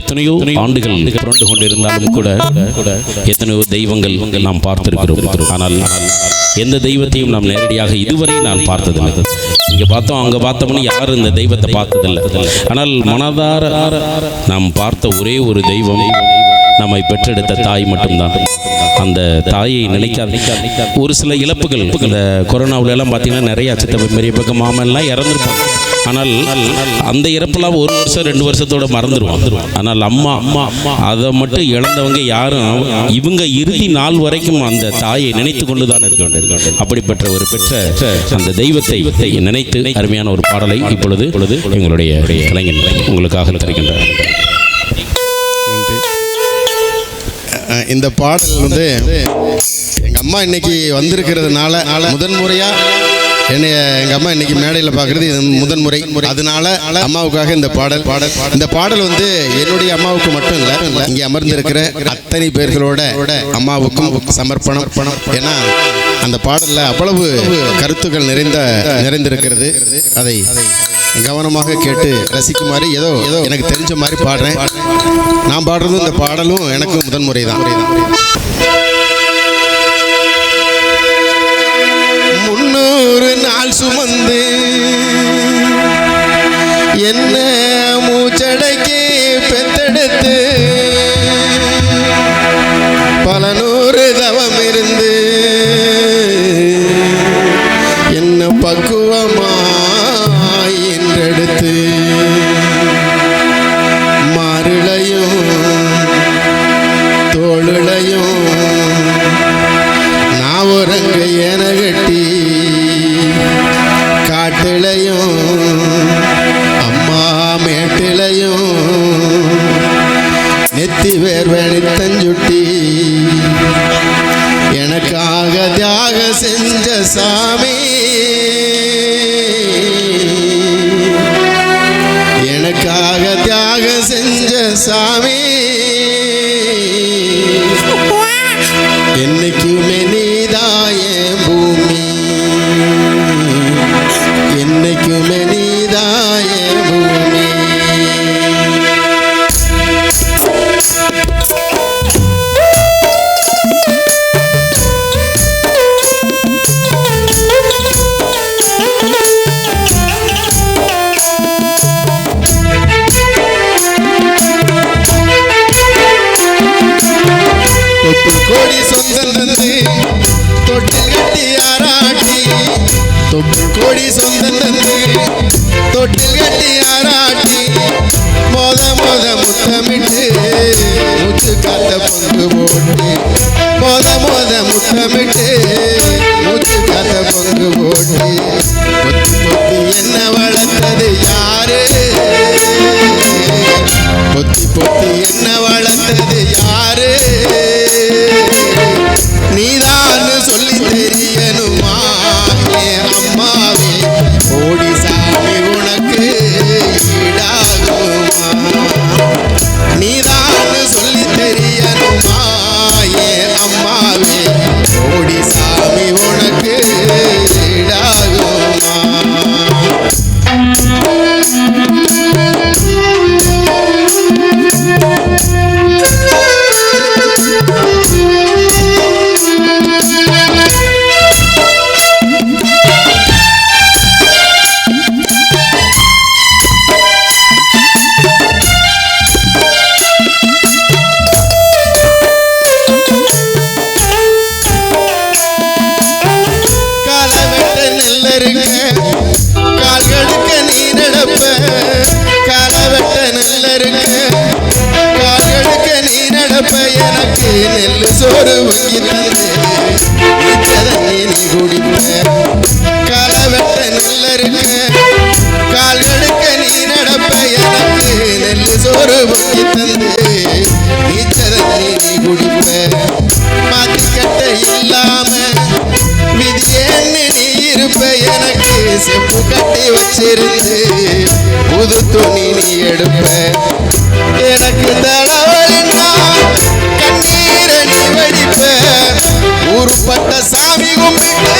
எத்தனையோ ஆண்டுகள் புரண்டு கொண்டிருந்தாலும் கூட எத்தனையோ தெய்வங்கள் நாம் பார்த்திருக்கிறோம். ஆனால் எந்த தெய்வத்தையும் நாம் நேரடியாக இதுவரை நான் பார்த்ததில்லை. இங்க பார்த்தோம் அங்க பார்த்தோம்னு யாரும் இந்த தெய்வத்தை பார்த்ததில்லை. ஆனால் மனதார நாம் பார்த்த ஒரே ஒரு தெய்வம் நம்மை பெற்றெடுத்த தாய் மட்டும்தான். அந்த தாயை நினைக்காத ஒரு சில இழப்புகள் இந்த கொரோனாவுல எல்லாம் பார்த்தீங்கன்னா நிறைய சித்த பெரிய பக்கம் மாமன்லாம் இறந்துருப்பாங்க. ஆனால் அந்த இறப்பெல்லாம் ஒரு வருஷம் ரெண்டு வருஷத்தோட மறந்துடுவோம் ஆனால் அம்மா அம்மா அம்மா அதை மட்டும் இழந்தவங்க யாரும் இவங்க இறுதி நாள் வரைக்கும் அந்த தாயை நினைத்து கொண்டு தான் இருக்க வேண்டும் அப்படிப்பட்ட ஒரு பெற்ற அந்த தெய்வத்தை நினைத்து அருமையான ஒரு பாடலை இப்பொழுது எங்களுடைய கலைஞர் உங்களுக்காக தருகின்றார். இந்த பாடல் வந்து எங்கள் அம்மா இன்னைக்கு வந்திருக்கிறதுனால முதன் முறையாக என்னைய எங்கள் அம்மா இன்னைக்கு மேடையில் பார்க்குறது இது முதன்முறை அதனால அம்மாவுக்காக இந்த பாடல் பாடல் இந்த பாடல் வந்து என்னுடைய அம்மாவுக்கு மட்டும் இல்லை இங்கே அமர்ந்திருக்கிற அத்தனை பேர்களோட அம்மாவுக்கும் சமர்ப்பணம். பணம் ஏன்னா அந்த பாடலில் அவ்வளவு கருத்துக்கள் நிறைந்த நிறைந்திருக்கிறது. அதை கவனமாக கேட்டு ரசிக்குமாறு ஏதோ ஏதோ எனக்கு தெரிஞ்ச மாதிரி பாடுறேன். நான் பாடுறதும் இந்த பாடலும் எனக்கு முதன் முறை தான் ஒரு நாள் சுமந்து என்ன மூச்சடைக்கு பெத்தெடுத்து பல நூறு தவம் இருந்து என்ன பக்குவமாய் என்றெடுத்து மாறுளையும் தோளுளையும் நான் உறங்க எனக்கு தொட்டு கோடி சொந்தம் தந்து தொட்டில் கட்டி ஆராட்டி. தொட்டு கோடி சொந்தம் தந்து தொட்டில் கட்டி ஆராட்டி. மோத மோத முத்தமிட்டு முத்து காத்த பங்கு போட்டு. மோத மோத முத்தமிட்டு முத்து காத்த பங்கு போட்டு. பொத்தி பொத்தி என்ன வளர்த்தது யாரு? பொத்தி பொத்தி என்ன வளர்த்தது யாரு? நடப்ப காலவெட்ட நெல்லருங்க கால்களுக்க நீ நடப்ப எனக்கு நெல் சோறு வாங்கி தந்து நீ குடிப்ப. காலவெட்ட நெல்லருங்க கால்களுக்க நீ நடப்ப எனக்கு நெல் சோறு வாங்கி தந்து மிச்சதண்ணி நீ குடிப்ப. மாத்திக்கட்ட இல்லாம நீ இருப்ப. எனக்கு செப்பு கட்டி வச்சிருந்து புது துணி நீ எடுப்ப. எனக்கு தடவலின்னா கண்ணீரை நீ வடிப்ப. உருப்பட்ட சாமி கும்பிட்டு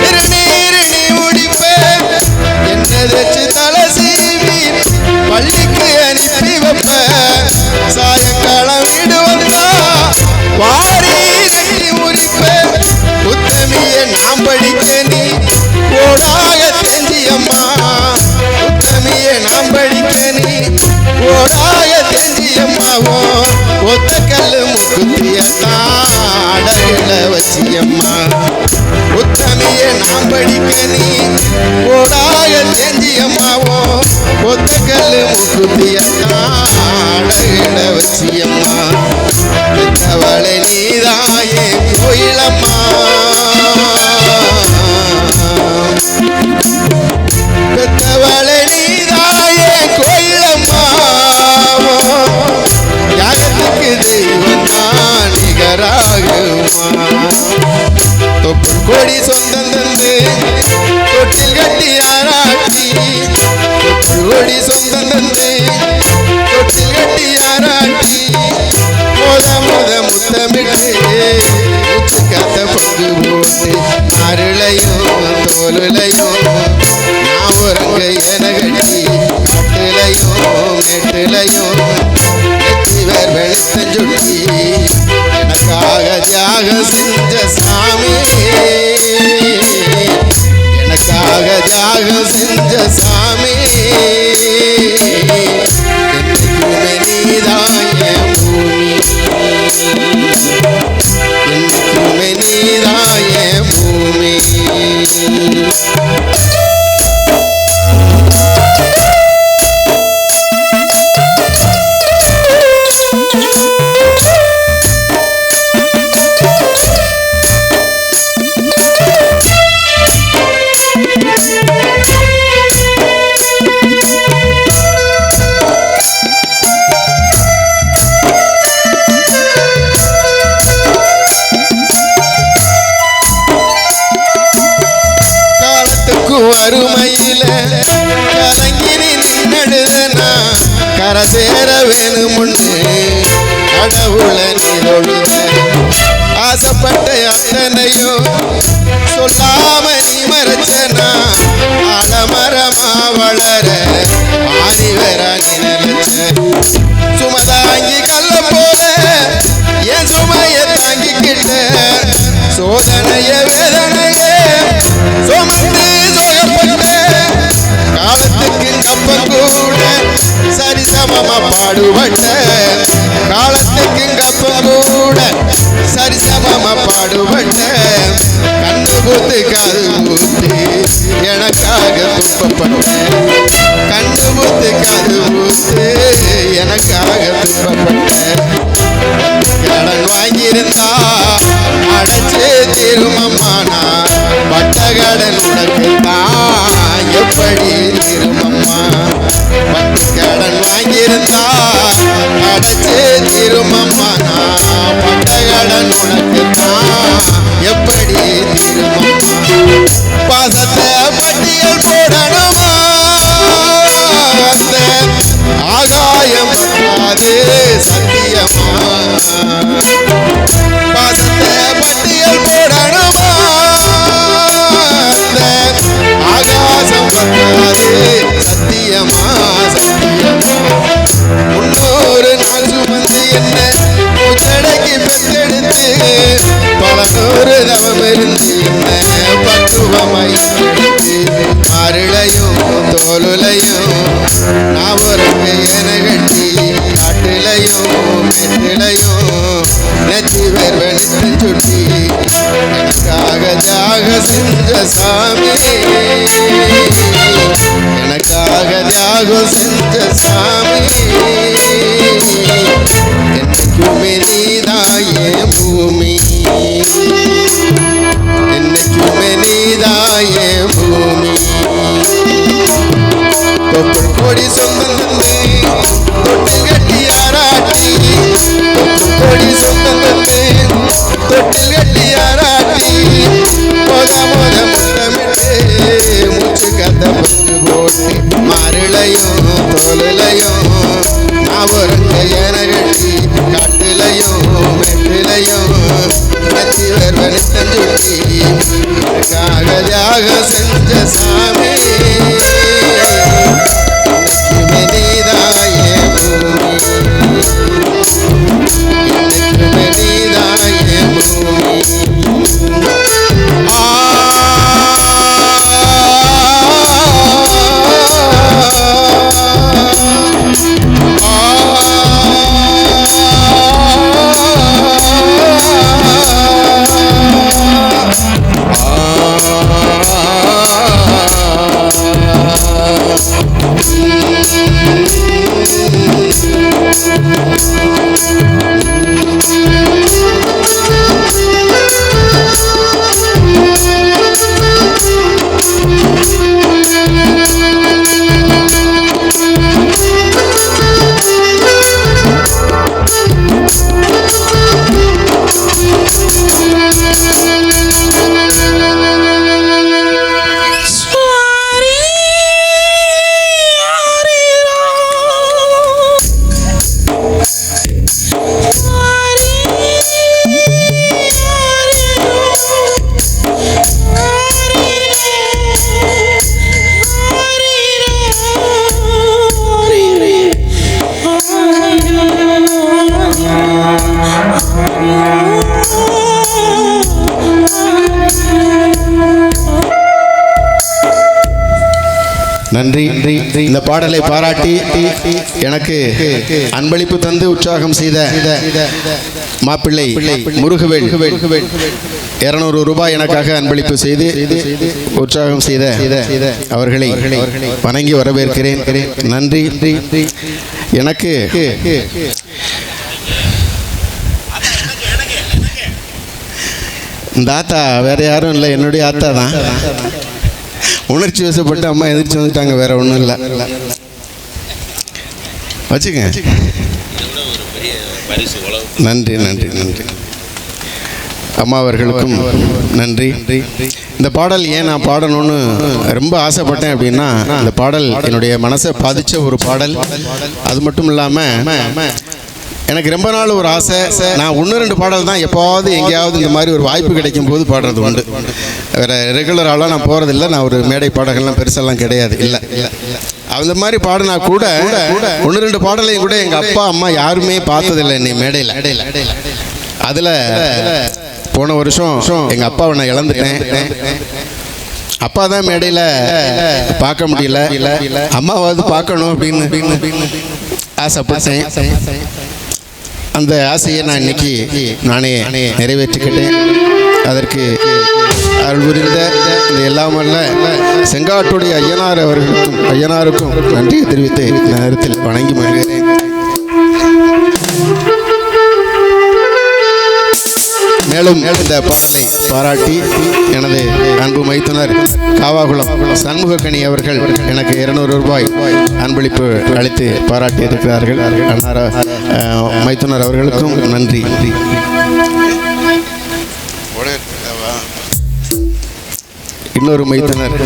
திருநீர் நீ முடிப்ப என்ன வச்சு தலை சீவி பள்ளிக்கு அனுப்பி வைப்ப. சாயங்காலம் வீடு வந்தா வாரி கட்டி முறிப்ப. புத்தமிய நாம் படிக்க நீ What I காத்த பங்கு போட்டு அருளையும் தோலுலையும் நான் உறங்க என கட்டி காட்டுலையும் மேட்டுலையும் நெத்திவர் வெளுத்தஞ்சுட்டி எனக்காக தியாகம் செஞ்ச வறுமையில கலங்கினி நின்னடுதனா கரை சேர வேணுமுன்னு கடவுள நீரொழுத ஆசைப்பட்ட அத்தனையோ சொல்லாம நீ மறைச்சனா ஆலமரமா வளர ஆணிவரா நினைச்ச. சுமதாங்கி கல்ல போல என் சுமைய தாங்கிக்கிட்ட சோதனைய சரிசமமா பாடுபட்ட காலத்துக்கு கப்பம் கூட சரிசமம பாடுபட்ட கண்ணு கூத்து காது கூத்து எனக்காக துன்பப்பட்ட தோலுலையும் நான் ஒரு பெயரை கட்டி காட்டுலையும் மெட்டிலையும் நெத்தி வேர் வெளுத்து சுட்டி எனக்காக தியாக செஞ்ச சாமி. எனக்காக தியாகம் செஞ்ச சாமி. என்னைக்குமே நீதாயே பூமி. நத்தி வருவனி தந்துட்டி எனக்காக தியாகம் செஞ்ச சாமி நன்றி. இந்த பாடலை பாராட்டி எனக்கு அன்பளிப்பு தந்து உற்சாகம் செய்த மாப்பிள்ளை முருகவேல் இருநூறு ரூபாய் எனக்காக அன்பளிப்பு செய்து உற்சாகம் செய்த அவர்களை வணங்கி வரவேற்கிறேன். நன்றி. எனக்கு இந்த ஆத்தா வேற யாரும் இல்லை. என்னுடைய ஆத்தா தான். உணர்ச்சி வசப்பட்டு அம்மா எதிர்த்து வந்துட்டாங்க வேற ஒன்றும் இல்லை. வச்சுக்கங்க. நன்றி நன்றி நன்றி. அம்மா அவர்களுக்கும் நன்றி. இந்த பாடல் ஏன் நான் பாடணும்னு ரொம்ப ஆசைப்பட்டேன் அப்படின்னா இந்த பாடல் என்னுடைய மனசை பாதித்த ஒரு பாடல். அது மட்டும் இல்லாமல் எனக்கு ரொம்ப நாள் ஒரு ஆசை. நான் ஒன்று ரெண்டு பாடல் தான் எப்போவாவது எங்கேயாவது இந்த மாதிரி ஒரு வாய்ப்பு கிடைக்கும் போது பாடுறது உண்டு. வேறு ரெகுலராலாம் நான் போகிறதில்ல நான் ஒரு மேடை பாடல்கள்லாம் பெருசெல்லாம் கிடையாது. இல்லை. அந்த மாதிரி பாடினா கூட ஒன்று ரெண்டு பாடலையும் கூட எங்கள் அப்பா அம்மா யாருமே பார்த்ததில்லை என்னை மேடையில். அதில் போன வருஷம் எங்கள் அப்பாவை நான் இழந்துட்டேன். அப்பா தான் மேடையில் பார்க்க முடியல. அம்மாவாவது பார்க்கணும் அப்படின்னு ஆசைப்பட்டேன். அந்த ஆசையை நான் இன்னைக்கு நானே நிறைவேற்றிக்கிட்டேன். அதற்கு அருள் புரிந்த இந்த எல்லாம் செங்காட்டுடைய ஐயனார் அவர்களுக்கும் ஐயனாருக்கும் நன்றி தெரிவித்து நேரத்தில் வணங்கி மகிழ்கிறேன். மேலும் இந்த பாடலை பாராட்டி எனது அன்பு மைத்துனர் காவாகுளம் சண்முகக்கணி அவர்கள் எனக்கு இருநூறு ரூபாய் அன்பளிப்பு அளித்து பாராட்டி இருக்கிறார்கள் அன்னார மைத்துனர் அவர்களுக்கும் நன்றி. இன்னொரு மைத்துனர்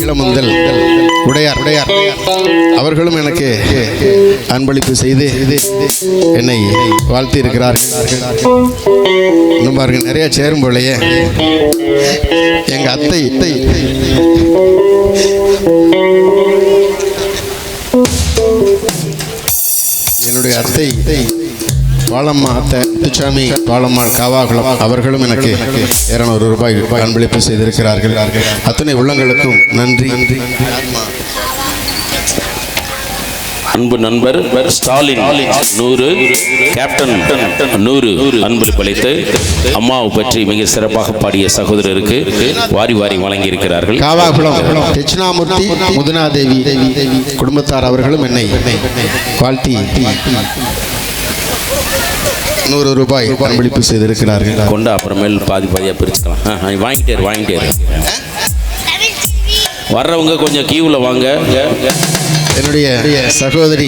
இளமுந்தல் உடையார் உடையார். அவர்களும் எனக்கு அன்பளிப்பு செய்து என்னை வாழ்த்தி இருக்கிறார்கள் இன்னும் பாருங்க நிறைய சேரும் போலயே. எங்க அத்தை இத்தை என்னுடைய அத்தை பாலம்மா அத்தை முத்துச்சாமி பாலம்மாள் காவாகுளம் அவர்களும் எனக்கு இருநூறு ரூபாய் அன்பளிப்பு செய்திருக்கிறார்கள். அத்தனை உள்ளங்களுக்கும் நன்றி. அன்பு நண்பர் ஸ்டாலின் நூறு கேப்டன் நூறு அன்பளிப்பு அளித்து அம்மாவை பற்றி மிக சிறப்பாக பாடிய சகோதரருக்கு வாரி வாரி வழங்கி இருக்கிறார்கள் காவாகுளம் தட்சிணாமூர்த்தி முதுனாதேவி குடும்பத்தார் அவர்களும் என்னை வாழ்த்தி நூறு ரூபாய் அன்பளிப்பு செய்திருக்கிறார்கள். கொண்டு அப்புறமேல் பாதி பாதியாக பிரிச்சுக்கலாம். ஆ, ஆ, வாங்கிட்டே இரு, வாங்கிட்டே இரு. வர்றவங்க கொஞ்சம் கியூவில் வாங்க. என்னுடைய சகோதரி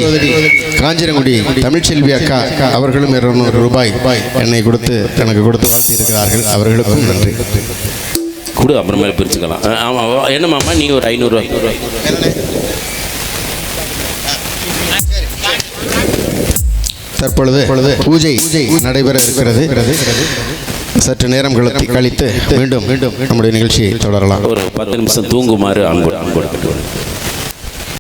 காஞ்சிரங்குடி தமிழ்ச்செல்வி அக்கா அவர்களும் இருநூறு ரூபாய் என்னை கொடுத்து எனக்கு கொடுத்து வாழ்த்தியிருக்கிறார்கள். அவர்களுக்கும் நன்றி. கொடு அப்புறமேல் பிரிச்சுக்கலாம். ஆ, ஆமாம் என்னம்மாம்மா நீ ஒரு ஐநூறுரூவா தற்பொழுது பூஜை நடைபெற இருக்கிறது. சற்று நேரம் கழித்து கழித்து மீண்டும் மீண்டும் நம்முடைய நிகழ்ச்சியை தொடரலாம். ஒரு பத்து நிமிஷம் தூங்குமாறு அன்பு அன்போடு கேட்டுக்கொள்கிறேன்.